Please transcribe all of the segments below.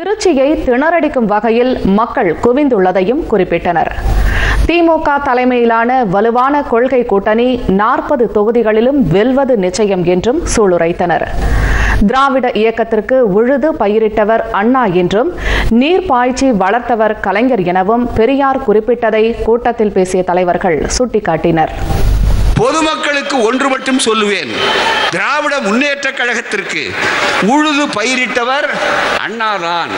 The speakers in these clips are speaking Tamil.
திருச்சியை திணறடிக்கும் வகையில் மக்கள் குவிந்துள்ளதையும் குறிப்பிட்டனர். திமுக தலைமையிலான வலுவான கொள்கை கூட்டணி நாற்பது தொகுதிகளிலும் வெல்வது நிச்சயம் என்றும் சூளுரைத்தனர். திராவிட இயக்கத்திற்கு உழுது பயிரிட்டவர் அண்ணா என்றும் நீர் பாய்ச்சி வளர்த்தவர் கலைஞர் எனவும் பெரியார் குறிப்பிட்டதை கூட்டத்தில் பேசிய தலைவர்கள் சுட்டிக்காட்டினர். பொதுமக்களுக்கு ஒன்று மட்டும் சொல்லுவேன். திராவிட முன்னேற்ற கழகத்திற்கு உழுது பயிரிட்டவர் அண்ணாதான்.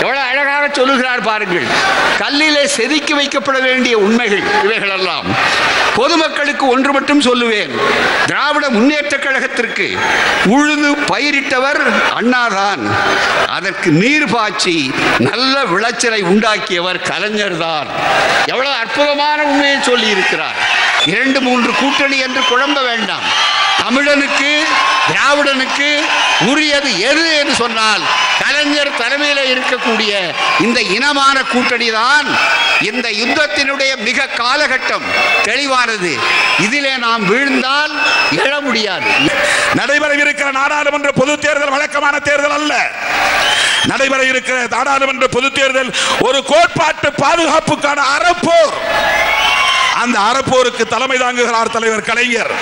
எவ்வளவு அழகாக சொல்லுகிறார் பாருங்கள். கல்லிலே செதுக்கி வைக்கப்பட வேண்டிய உண்மைகள் இவைகளெல்லாம். பொதுமக்களுக்கு ஒன்று மட்டும் சொல்லுவேன். திராவிட முன்னேற்ற கழகத்திற்கு உழுது பயிரிட்டவர் அண்ணாதான். அதற்கு நீர் பாய்ச்சி நல்ல விளைச்சலை உண்டாக்கியவர் கலைஞர் தான் எவ்வளவு அற்புதமான உண்மையை சொல்லி இருக்கிறார் இரண்டு மூன்று கூட்டணி என்று குழம்ப வேண்டாம். தமிழனுக்கு திராவிடனுக்கு உரியது எது என்று சொன்னால் கலைஞர் தலைமையில் இருக்கக்கூடிய இந்த இனமான கூட்டணி தான் இந்த யுத்தத்தினுடைய மிக காலகட்டம். தெளிவானது. இதிலே நாம் வீழ்ந்தால் எழ முடியாது. நடைபெறவிருக்கிற நாடாளுமன்ற பொது தேர்தல் வழக்கமான தேர்தல் அல்ல. நடைபெற இருக்கிற நாடாளுமன்ற பொது தேர்தல் ஒரு கோட்பாட்டு பாதுகாப்புக்கான அறப்போர். அந்த அறப்போருக்கு தலைமை தாங்குகிறார் தலைவர் கலைஞர்.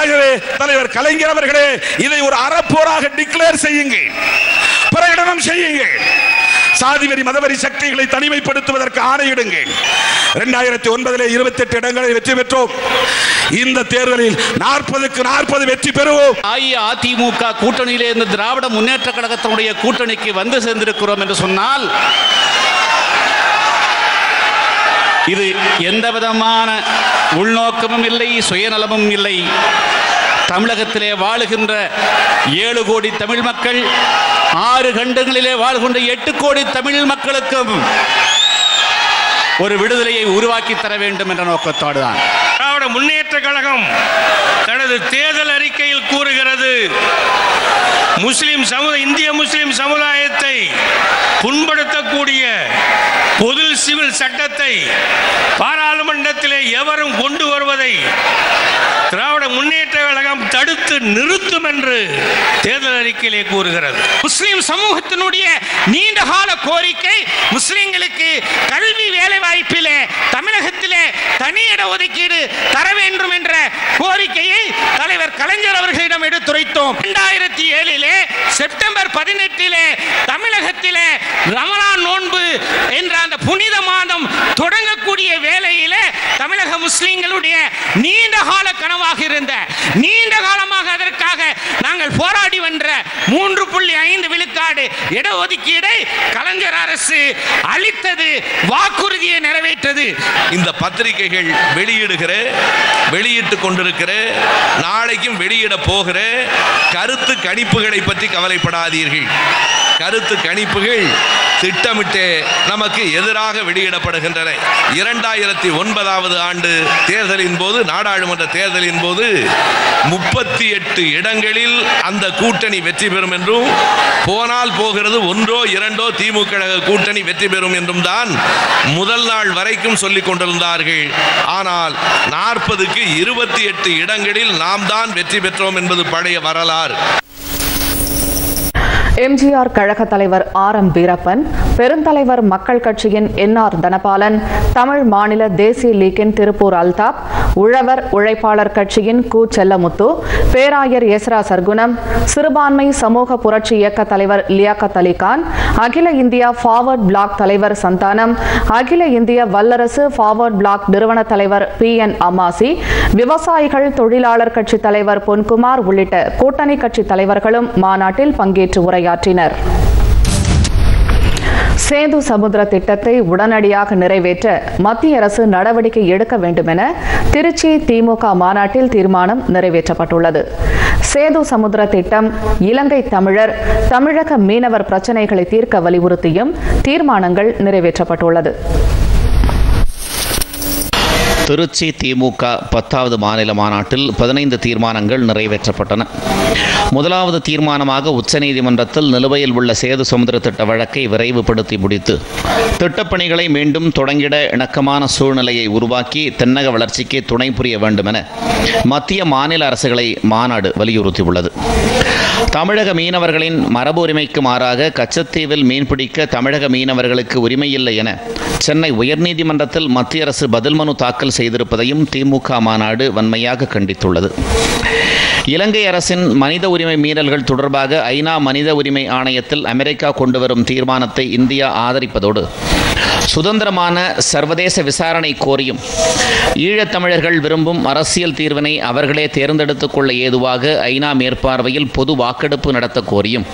ஆகவே தலைவர் கலைஞர் அவர்களே இதை ஒரு அறப்போராக டிக்ளேர் செய்யுங்கள். பிரகடனம் செய்யுங்கள். சாதிவெறி மதவெறி சக்திகளை தனிமைப்படுத்துவதற்கு ஆணையிடுங்கள். இரண்டாயிரத்தி ஒன்பதிலே இருபத்தி எட்டு இடங்களை வெற்றி பெற்றோம். இந்த தேர்தலில் நாற்பதுக்கு நாற்பது வெற்றி பெறுவோம். அஇஅதிமுக கூட்டணியிலே இருந்த திராவிட முன்னேற்ற கழகத்தினுடைய கூட்டணிக்கு வந்து சேர்ந்திருக்கிறோம் என்று சொன்னால் இது எந்த விதமான உள்நோக்கமும் இல்லை சுயநலமும் இல்லை. தமிழகத்திலே வாழுகின்ற ஏழு கோடி தமிழ் மக்கள் ஆறு கண்டங்களிலே வாழ்கின்ற எட்டு கோடி தமிழ் மக்களுக்கும் ஒரு விடுதலையை உருவாக்கி தர வேண்டும் என்ற நோக்கத்தோடு தான். திராவிட முன்னேற்ற கழகம் தனது தேர்தல் அறிக்கையில் கூறுகிறது முஸ்லிம் சமுதாய இந்திய முஸ்லிம் சமுதாயத்தை புண்படுத்தக்கூடிய பொது சிவில் சட்டத்தை பாராளுமன்றத்திலே எவரும் கொண்டு வருவதை திராவிட முன்னேற்ற கழகம் தடுத்து நிறுத்தும் என்று தேர்தல் அறிக்கையிலே கூறுகிறது. முஸ்லிம் சமூகத்தினுடைய நீண்டகால கோரிக்கை முஸ்லிம்களுக்கு கல்வி வேலை வாய்ப்பிலே தமிழகத்திலே தனி இட ஒதுக்கீடு தர வேண்டும் என்ற கோரிக்கையை தலைவர் கலைஞர் அவர்களிடம் எடுத்துரைத்தோம். இரண்டாயிரத்தி ஏழிலே செப்டம்பர் பதினெட்டிலே தமிழகத்திலே ரமலான் புனித மாதம் தொடங்கக்கூடிய வேளையிலே தமிழக முஸ்லிம்களுடைய நீண்ட கால கனவாக இருந்த நீண்ட காலமாக அதற்காக நாங்கள் போராடி வென்ற மூன்று புள்ளி ஐந்து விழுக்காடு இடஒதுக்கீடை கலைஞர் அரசு அளித்தது வாக்குறுதியை நிறைவேற்றது. இந்த பத்திரிகைகள் வெளியிடுகிற வெளியிட்டு கொண்டிருக்கிற நாளைக்கும் வெளியிட போகிற கருத்து கணிப்புகளை பற்றி கவலைப்படாதீர்கள். கருத்து கணிப்புகள் திட்டமிட்டே நமக்கு எதிராக வெளியிடப்படுகின்றன. இரண்டாயிரத்தி ஒன்பதாவது ஆண்டு தேர்தலின் போது நாடாளுமன்ற தேர்தலின் போது முப்பத்தி எட்டு இடங்களில் அந்த கூட்டணி வெற்றி பெறும் என்றும் போனால் போகிறது ஒன்றோ இரண்டோ திமுக கூட்டணி வெற்றி பெறும் என்றும் தான் முதல் நாள் வரைக்கும் சொல்லிக் கொண்டிருந்தார்கள். ஆனால் நாற்பதுக்கு இருபத்தி எட்டு இடங்களில் நாம் தான் வெற்றி பெற்றோம் என்பது பழைய வரலாறு. எம்ஜிஆர் கழக தலைவர் ஆர் எம் வீரப்பன் பெருந்தலைவர் மக்கள் கட்சியின் என் ஆர் தனபாலன் தமிழ் மாநில தேசிய லீக்கின் திருப்பூர் அல்தாப் உழவர் உழைப்பாளர் கட்சியின் கு. செல்லமுத்து பேராயர் எஸ்ரா சர்க்குணம் சிறுபான்மை சமூக புரட்சி இயக்க தலைவர் லியாக்கத் அலிகான் அகில இந்தியா ஃபார்வர்ட் பிளாக் தலைவர் சந்தானம் அகில இந்திய வல்லரசு ஃபார்வர்ட் பிளாக் நிறுவன தலைவர் பி. என். அம்மாசி விவசாயிகள் தொழிலாளர் கட்சி தலைவர் பொன்குமார் உள்ளிட்ட கூட்டணி கட்சி தலைவர்களும் மாநாட்டில் பங்கேற்று உரையாற்றினர். சேது சமுத்திர திட்டத்தை உடனடியாக நிறைவேற்ற மத்திய அரசு நடவடிக்கை எடுக்க வேண்டும் என திருச்சி திமுக மாநாட்டில் தீர்மானம் நிறைவேற்றப்பட்டுள்ளது. சேது சமுத்திர திட்டம் இலங்கை தமிழர் தமிழக மீனவர் பிரச்சினைகளை தீர்க்க வலியுறுத்தியும் தீர்மானங்கள் நிறைவேற்றப்பட்டுள்ளது. திருச்சி திமுக பத்தாவது மாநில மாநாட்டில் பதினைந்து தீர்மானங்கள் நிறைவேற்றப்பட்டன. முதலாவது தீர்மானமாக உச்சநீதிமன்றத்தில் நிலுவையில் உள்ள சேது சமுதிர திட்ட வழக்கை விரைவுபடுத்தி முடித்து திட்டப்பணிகளை மீண்டும் தொடங்கிட இணக்கமான சூழ்நிலையை உருவாக்கி தென்னக வளர்ச்சிக்கு துணை புரிய வேண்டும் என மத்திய மாநில அரசுகளை மாநாடு வலியுறுத்தியுள்ளது. தமிழக மீனவர்களின் மரபு உரிமைக்கு மாறாக கச்சத்தீவில் மீன்பிடிக்க தமிழக மீனவர்களுக்கு உரிமையில்லை என சென்னை உயர்நீதிமன்றத்தில் மத்திய அரசு பதில் மனு தாக்கல் செய்திருப்பதையும் திமுக மாநாடு வன்மையாக கண்டித்துள்ளது. இலங்கை அரசின் மனித உரிமை மீறல்கள் தொடர்பாக ஐநா மனித உரிமை ஆணையத்தில் அமெரிக்கா கொண்டு வரும் தீர்மானத்தை இந்தியா ஆதரிப்பதோடு சுதந்திரமான சர்வதேச விசாரணை கோரியும் ஈழத்தமிழர்கள் விரும்பும் அரசியல் தீர்வினை அவர்களே தேர்ந்தெடுத்துக் கொள்ள ஏதுவாக ஐநா மேற்பார்வையில் பொது வாக்கெடுப்பு நடத்த கோரியும்.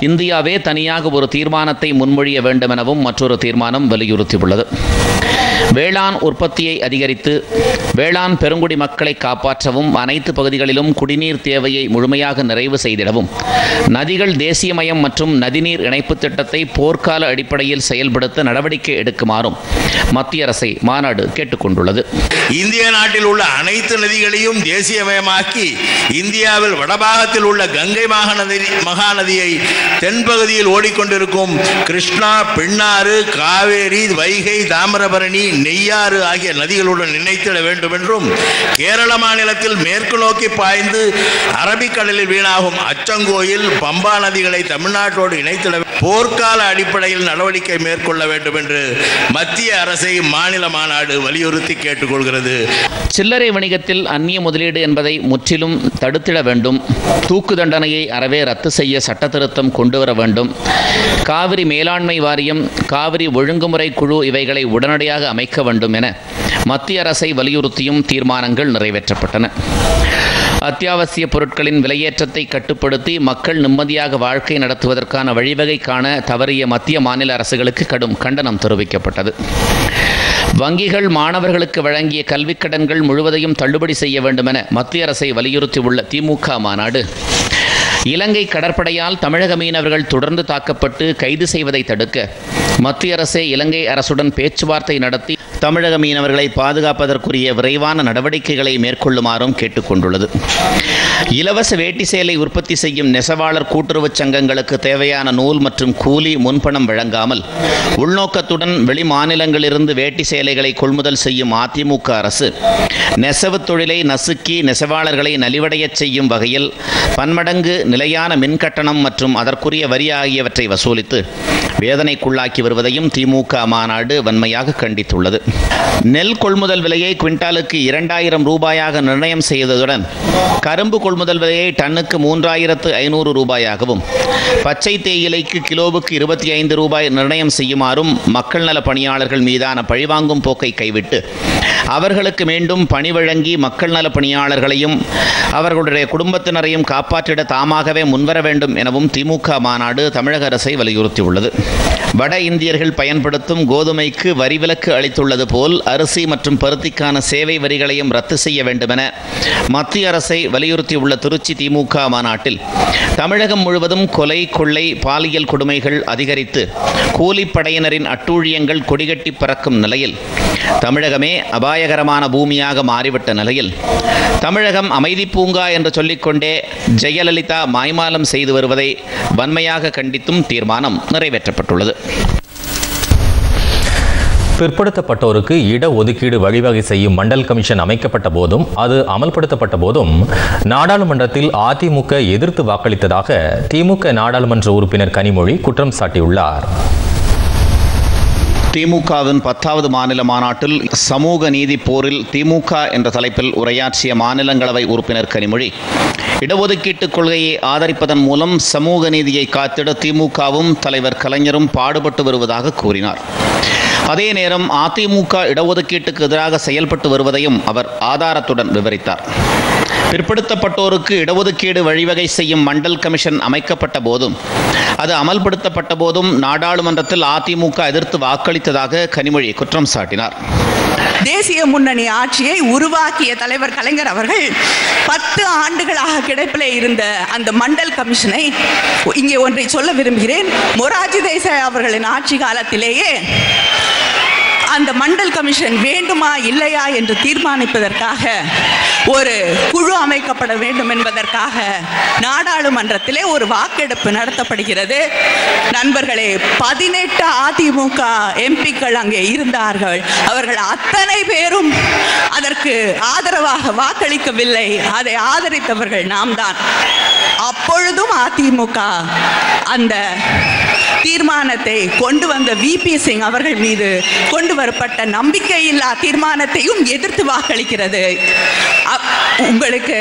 இந்தியாவே தனியாக ஒரு தீர்மானத்தை முன்மொழிய வேண்டும் எனவும் மற்றொரு தீர்மானம் வலியுறுத்தியுள்ளது. வேளாண் உற்பத்தியை அதிகரித்து வேளாண் பெருங்குடி மக்களை காப்பாற்றவும் அனைத்து பகுதிகளிலும் குடிநீர் தேவையை முழுமையாக நிறைவு செய்திடவும். நதிகள் தேசியமயம் மற்றும் நதிநீர் இணைப்பு திட்டத்தை போர்க்கால அடிப்படையில் செயல்படுத்த நடவடிக்கை எடுக்குமாறும் மத்திய அரசை மாநாடு கேட்டுக்கொண்டுள்ளது. இந்திய நாட்டில் உள்ள அனைத்து நதிகளையும் தேசியமயமாக்கி இந்தியாவில் வடபாகத்தில் உள்ள கங்கை மகாநதி மகாநதியை தென்பகுதியில் ஓடிக்கொண்டிருக்கும் கிருஷ்ணா பெண்ணாறு காவேரி வைகை தாமிரபரணி நெய்யாறு ஆகிய நதிகளுடன் இணைத்திட வேண்டும் என்றும் கேரள மாநிலத்தில் மேற்கு நோக்கி பாய்ந்து அரபிக்கடலில் வீணாகும் அச்சங்கோயில் பம்பா நதிகளை தமிழ்நாட்டோடு இணைத்திட போர்க்கால அடிப்படையில் நடவடிக்கை மேற்கொள்ள வேண்டும் என்று மத்திய அரசை மாநில மாநாடு வலியுறுத்தி கேட்டுக்கொள்கிறது. சில்லறை வணிகத்தில் அந்நிய முதலீடு என்பதை முற்றிலும் தடுத்திட வேண்டும். தூக்கு தண்டனையை அறவே ரத்து செய்ய சட்ட திருத்தம் கொண்டு வர வேண்டும். காவிரி மேலாண்மை வாரியம் காவிரி ஒழுங்குமுறை குழு இவைகளை உடனடியாக அமைக்க வேண்டும் என மத்திய அரசை வலியுறுத்தியும் தீர்மானங்கள் நிறைவேற்றப்பட்டன. அத்தியாவசிய பொருட்களின் விலையேற்றத்தை கட்டுப்படுத்தி மக்கள் நிம்மதியாக வாழ்க்கை நடத்துவதற்கான வழிவகை காண தவறிய மத்திய மாநில அரசுகளுக்கு கடும் கண்டனம் தெரிவிக்கப்பட்டது. வங்கிகள் மாணவர்களுக்கு வழங்கிய கல்விக் கடன்கள் முழுவதையும் தள்ளுபடி செய்ய வேண்டுமென மத்திய அரசை வலியுறுத்தியுள்ள திமுக மாநாடு. இலங்கை கடற்படையால் தமிழக மீனவர்கள் தொடர்ந்து தாக்கப்பட்டு கைது செய்வதை தடுக்க மத்திய அரசே இலங்கை அரசுடன் பேச்சுவார்த்தை நடத்தி தமிழக மீனவர்களை பாதுகாப்பதற்குரிய விரைவான நடவடிக்கைகளை மேற்கொள்ளுமாறும் கேட்டுக்கொண்டுள்ளது. இலவச வேட்டி சேலை உற்பத்தி செய்யும் நெசவாளர் கூட்டுறவுச் சங்கங்களுக்கு தேவையான நூல் மற்றும் கூலி முன்பணம் வழங்காமல் உள்நோக்கத்துடன் வெளிமாநிலங்களிலிருந்து வேட்டி சேலைகளை கொள்முதல் செய்யும் அதிமுக அரசு நெசவு தொழிலை நசுக்கி நெசவாளர்களை நலிவடையச் செய்யும் வகையில் பன்மடங்கு நிலையான மின்கட்டணம் மற்றும் அதற்குரிய வரி ஆகியவற்றை வசூலித்து வேதனைக்குள்ளாக்கி வருவதையும் திமுக மாநாடு வன்மையாக கண்டித்துள்ளது. நெல் கொள்முதல் விலையை குவிண்டாலுக்கு இரண்டாயிரம் ரூபாயாக நிர்ணயம் செய்ததுடன் கரும்பு கொள்முதல் விலையை டன்னுக்கு மூன்றாயிரத்து ஐநூறு ரூபாயாகவும் பச்சை தேயிலைக்கு கிலோவுக்கு இருபத்தி ஐந்து ரூபாய் நிர்ணயம் செய்யுமாறும் மக்கள் நல பணியாளர்கள் மீதான பழிவாங்கும் போக்கை கைவிட்டு அவர்களுக்கு மீண்டும் பணி வழங்கி மக்கள் நல பணியாளர்களையும் அவர்களுடைய குடும்பத்தினரையும் காப்பாற்றிட தாமாகவே முன்வர வேண்டும் எனவும் திமுக மாநாடு தமிழக அரசை வலியுறுத்தியுள்ளது. வட இந்தியர்கள் பயன்படுத்தும் கோதுமைக்கு வரிவிலக்கு அளித்துள்ளது அளித்துள்ளது போல் அரிசி மற்றும் பருத்திக்கான சேவை வரிகளையும் ரத்து செய்ய வேண்டுமென மத்திய அரசை வலியுறுத்தியுள்ள திருச்சி திமுக மாநாட்டில். தமிழகம் முழுவதும் கொலை கொள்ளை பாலியல் கொடுமைகள் அதிகரித்து கூலிப்படையினரின் அட்டூழியங்கள் கொடிகட்டி பறக்கும் நிலையில் தமிழகமே அபாயகரமான பூமியாக மாறிவிட்ட நிலையில் தமிழகம் அமைதி பூங்கா என்று சொல்லிக்கொண்டே ஜெயலலிதா மாய்மாலம் செய்து வருவதை வன்மையாக கண்டித்தும் தீர்மானம் நிறைவேற்றப்பட்டுள்ளது. பிற்படுத்தப்பட்டோருக்கு இட ஒதுக்கீடு வழிவகை செய்யும் மண்டல் கமிஷன் அமைக்கப்பட்ட போதும் அது அமல்படுத்தப்பட்ட போதும் நாடாளுமன்றத்தில் அதிமுக எதிர்த்து வாக்களித்ததாக திமுக நாடாளுமன்ற உறுப்பினர் கனிமொழி குற்றம் சாட்டியுள்ளார். திமுகவின் பத்தாவது மாநில மாநாட்டில் சமூக நீதி போரில் திமுக என்ற தலைப்பில் உரையாற்றிய மாநிலங்களவை உறுப்பினர் கனிமொழி இடஒதுக்கீட்டு கொள்கையை ஆதரிப்பதன் மூலம் சமூக நீதியை காத்திட திமுகவும் தலைவர் கலைஞரும் பாடுபட்டு வருவதாக கூறினார். அதே நேரம் அதிமுக இடஒதுக்கீட்டுக்கு எதிராக செயல்பட்டு வருவதையும் அவர் ஆதாரத்துடன் விவரித்தார். பிற்படுத்தப்பட்டோருக்கு இடஒதுக்கீடு வழிவகை செய்யும் மண்டல் கமிஷன் அமைக்கப்பட்ட போதும். அது அமல்படுத்தப்பட்ட போதும் நாடாளுமன்றத்தில் அதிமுக எதிர்த்து வாக்களித்ததாக கனிமொழி குற்றம் சாட்டினார். தேசிய முன்னணி ஆட்சியை உருவாக்கிய தலைவர் கலைஞர் அவர்கள் பத்து ஆண்டுகளாக கிடைப்பில் இருந்த அந்த மண்டல் கமிஷனை இங்கே ஒன்றை சொல்ல விரும்புகிறேன். மொராஜி தேசாய் அவர்களின் ஆட்சி காலத்திலேயே அந்த மண்டல் கமிஷன் வேண்டுமா இல்லையா என்று தீர்மானிப்பதற்காக ஒரு குழு அமைக்கப்பட வேண்டும் என்பதற்காக நாடாளுமன்றத்திலே ஒரு வாக்கெடுப்பு நடத்தப்படுகிறது. நண்பர்களே பதினெட்டு அதிமுக எம்பிக்கள் அங்கே இருந்தார்கள். அவர்கள் அத்தனை பேரும் அதற்கு ஆதரவாக வாக்களிக்கவில்லை. அதை ஆதரித்தவர்கள் நாம் தான் அப்பொழுதும் அதிமுக அந்த தீர்மானத்தை கொண்டு வந்த விபி சிங் அவர்கள் மீது கொண்டு வரப்பட்ட நம்பிக்கையில்லா தீர்மானத்தையும் எதிர்த்து வாக்களிக்கிறது. உங்களுக்கு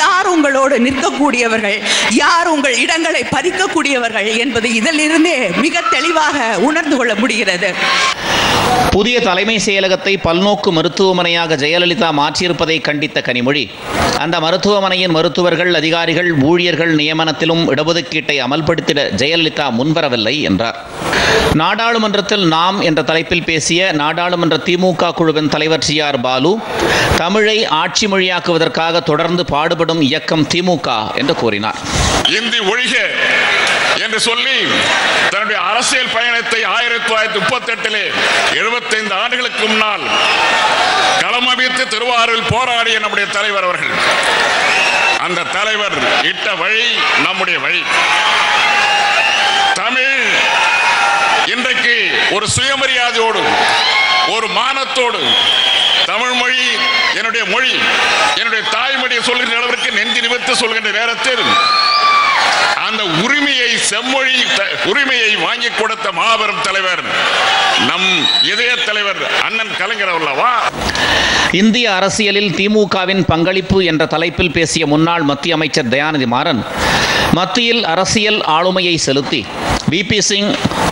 யார் உங்களோடு நிற்கக்கூடியவர்கள்? யார் உங்கள் இடங்களை பறிக்கக்கூடியவர்கள் என்பது இதிலிருந்தே மிக தெளிவாக உணர்ந்து கொள்ள முடிகிறது. புதிய தலைமை செயலகத்தை பல்நோக்கு மருத்துவமனையாக ஜெயலலிதா மாற்றியிருப்பதை கண்டித்த கனிமொழி அந்த மருத்துவமனையின் மருத்துவர்கள் அதிகாரிகள் ஊழியர்கள் நியமனத்திலும் இடஒதுக்கீட்டை அமல்படுத்திட ஜெயலலிதா முன்வரவில்லை. வரவில்லை என்றார். நாடாளுமன்றத்தில் நாம் என்ற தலைப்பில் பேசிய நாடாளுமன்ற திமுக குழுவின் தலைவர் டி ஆர் பாலு தமிழை ஆட்சி மொழியாக்குவதற்காக தொடர்ந்து பாடுபடும் இயக்கம் திமுக என்று கூறினார். இந்தி ஒழிக என்று சொல்லி தன்னுடைய அரசியல் பயணத்தை ஆயிரத்தி தொள்ளாயிரத்தி முப்பத்தி எட்டிலே எழுபத்தைந்து ஆண்டுகளுக்கு முன்னால் களமபித்து திருவாரூரில் போராடிய நம்முடைய தலைவர் அவர்கள். அந்த தலைவர் இட்ட வழி நம்முடைய வழி தமிழ் இன்றைக்கு ஒரு சுயமரியாதையோடு ஒரு மானத்தோடு. தமிழ் மொழி என்னுடைய மொழி என்னுடைய தாய்மொழியை சொல்கின்ற அளவிற்கு நெஞ்சு நிமித்து சொல்கின்ற நேரத்தில் அந்த உரிமையை செம்மொழி த- உரிமையை வாங்கி கொடுத்த மாபெரும் தலைவர் நம் இதய தலைவர் அண்ணன் கலைஞர் அல்லவா இந்திய அரசியலில் திமுகவின் பங்களிப்பு என்ற தலைப்பில் பேசிய முன்னாள் மத்திய அமைச்சர் தயாநிதி மாறன் மத்தியில் அரசியல் ஆளுமையை செலுத்தி விபி சிங்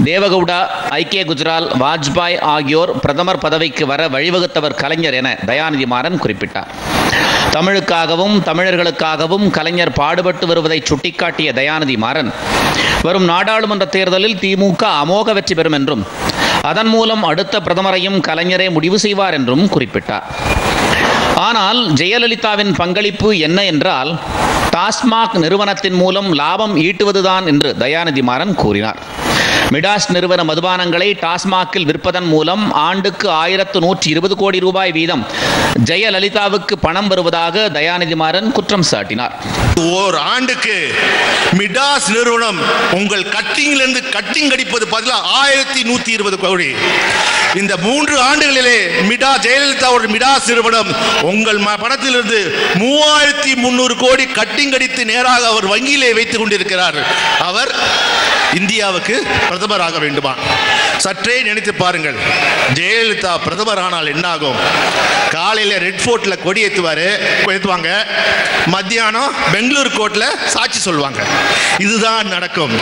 தேவகவுடா ஐக்கிய குஜரால் வாஜ்பாய் ஆகியோர் பிரதமர் பதவிக்கு வர வழிவகுத்தவர் கலைஞர் என தயாநிதி மாறன் குறிப்பிட்டார். தமிழுக்காகவும் தமிழர்களுக்காகவும் கலைஞர் பாடுபட்டு வருவதை சுட்டிக்காட்டிய தயாநிதி மாறன் வரும் நாடாளுமன்ற தேர்தலில் திமுக அமோக வெற்றி பெறும் என்றும் அதன் மூலம் அடுத்த பிரதமரையும் கலைஞரே முடிவு செய்வார் என்றும் குறிப்பிட்டார். ஆனால் ஜெயலலிதாவின் பங்களிப்பு என்ன என்றால் டாஸ்மாக் நிறுவனத்தின் மூலம் லாபம் ஈட்டுவதுதான் என்று தயாநிதி மாறன் கூறினார். மிடாஸ் நிறுவன மதுபானங்களை டாஸ்மாகில் விற்பதன் மூலம் ஆண்டுக்கு ஆயிரத்து நூற்றி இருபது கோடி ரூபாய் வீதம் ஜெயலலிதாவுக்கு பணம் வருவதாக தயாநிதி மாறன் குற்றம் சாட்டினார். ஓர் ஆண்டுக்கு மிடாஸ் நிறுவனம் உங்கள் கட்டிங்கிலிருந்து கட்டிங் அடிப்பது பதிலாக ஆயிரத்தி நூற்றி இருபது கோடி. இந்த மூன்று ஆண்டுகளிலே மிடா ஜெயலலிதா ஒரு மிடாஸ் நிறுவனம் உங்கள் படத்திலிருந்து பணத்திலிருந்து மூவாயிரத்தி முன்னூறு கோடி கட்டிங்கடித்து நேராக அவர் வங்கியிலே வைத்துக் கொண்டிருக்கிறார். அவர் இந்தியாவுக்கு பிரதமராக வேண்டுமா? சற்றே நினைத்து பாருங்கள். ஜெயலலிதா பிரதமர் ஆனால் என்னாகும்? காலையில் ரெட் ஃபோர்ட்டில் கொடி ஏற்றுவார் ஏற்றுவாங்க மத்தியானம் பெங்களூர் கோர்ட்டில் சாட்சி சொல்லுவாங்க. இதுதான் நடக்கும்.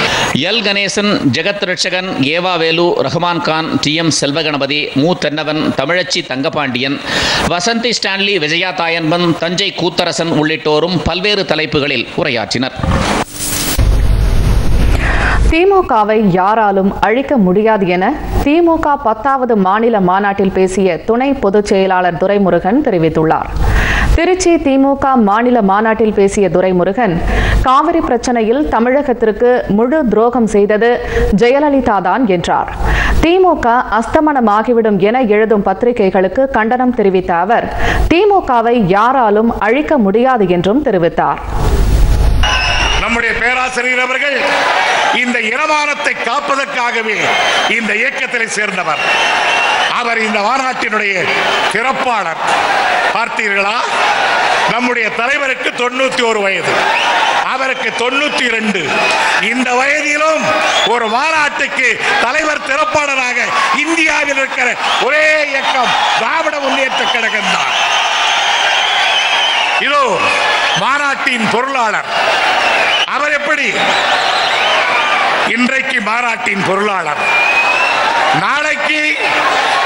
L Ganesan Jagath Ratchagan E V Velu Rahman Khan T M Selvaganapathi Mu Thennavan Thamizhachi Thangapandian Vasanthi Stanley Vijaya Thayanban Thanjai Kootharasan உள்ளிட்டோரும் பல்வேறு தலைப்புகளில் உரையாற்றினர். திமுகவை யாராலும் அழிக்க முடியாது என திமுக பத்தாவது மாநில மாநாட்டில் பேசிய துணை பொதுச் செயலாளர் துரைமுருகன் தெரிவித்துள்ளார். திருச்சி திமுக மாநில மாநாட்டில் பேசிய துரைமுருகன் காவிரி பிரச்சனையில் தமிழகத்திற்கு முழு துரோகம் செய்தது ஜெயலலிதா தான் என்றார். திமுக அஸ்தமனமாகிவிடும் என எழுதும் பத்திரிகைகளுக்கு கண்டனம் தெரிவித்த அவர் திமுகவை யாராலும் அழிக்க முடியாது என்றும் தெரிவித்தார். நம்முடைய பேராசிரியர் அவர்கள் இந்த இனமானத்தை காப்பதற்காகவே இந்த இயக்கத்திலே சேர்ந்தவர். அவர் இந்த மாநாட்டினுடைய சிறப்பாளர். பார்த்தீர்களா? நம்முடைய தலைவருக்கு தொண்ணூத்தி ஒரு வயது. அவருக்கு தொண்ணூத்தி இரண்டு இந்த வயதிலும் ஒரு மாநாட்டுக்கு தலைவர் திறப்பாளராக இந்தியாவில் இருக்கிற ஒரே இயக்கம் திராவிட முன்னேற்ற கழகம் தான். இதோ மாநாட்டின் பொருளாளர். அவர் எப்படி? இன்றைக்கு மாநாட்டின் பொருளாளர். நாளைக்கு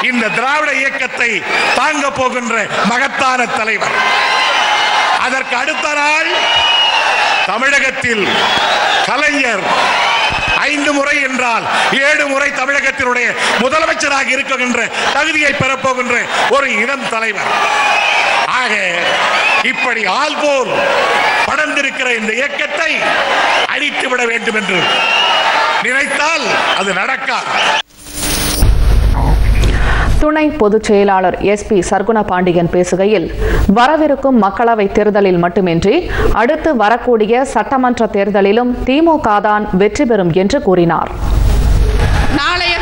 இந்த திராவிட இயக்கத்தை தாங்க போகின்ற மகத்தான தலைவர். அதற்கு அடுத்த நாள் தமிழகத்தில் கலைஞர் ஐந்து முறை என்றால் ஏழு முறை தமிழகத்தினுடைய முதலமைச்சராக இருக்கின்ற தகுதியை பெறப்போகின்ற ஒரு இளம் தலைவர். ஆக இப்படி ஆள் போல் படர்ந்திருக்கிற இந்த இயக்கத்தை அழித்து விட வேண்டும் என்று நினைத்தால் அது நடக்காது துணை பொதுச் செயலாளர் எஸ் பி சர்க்குண பாண்டியன் பேசுகையில் வரவிருக்கும் மக்களவைத் தேர்தலில் மட்டுமின்றி அடுத்து வரக்கூடிய சட்டமன்ற தேர்தலிலும் திமுக தான் வெற்றி பெறும் என்று கூறினார். நாளைய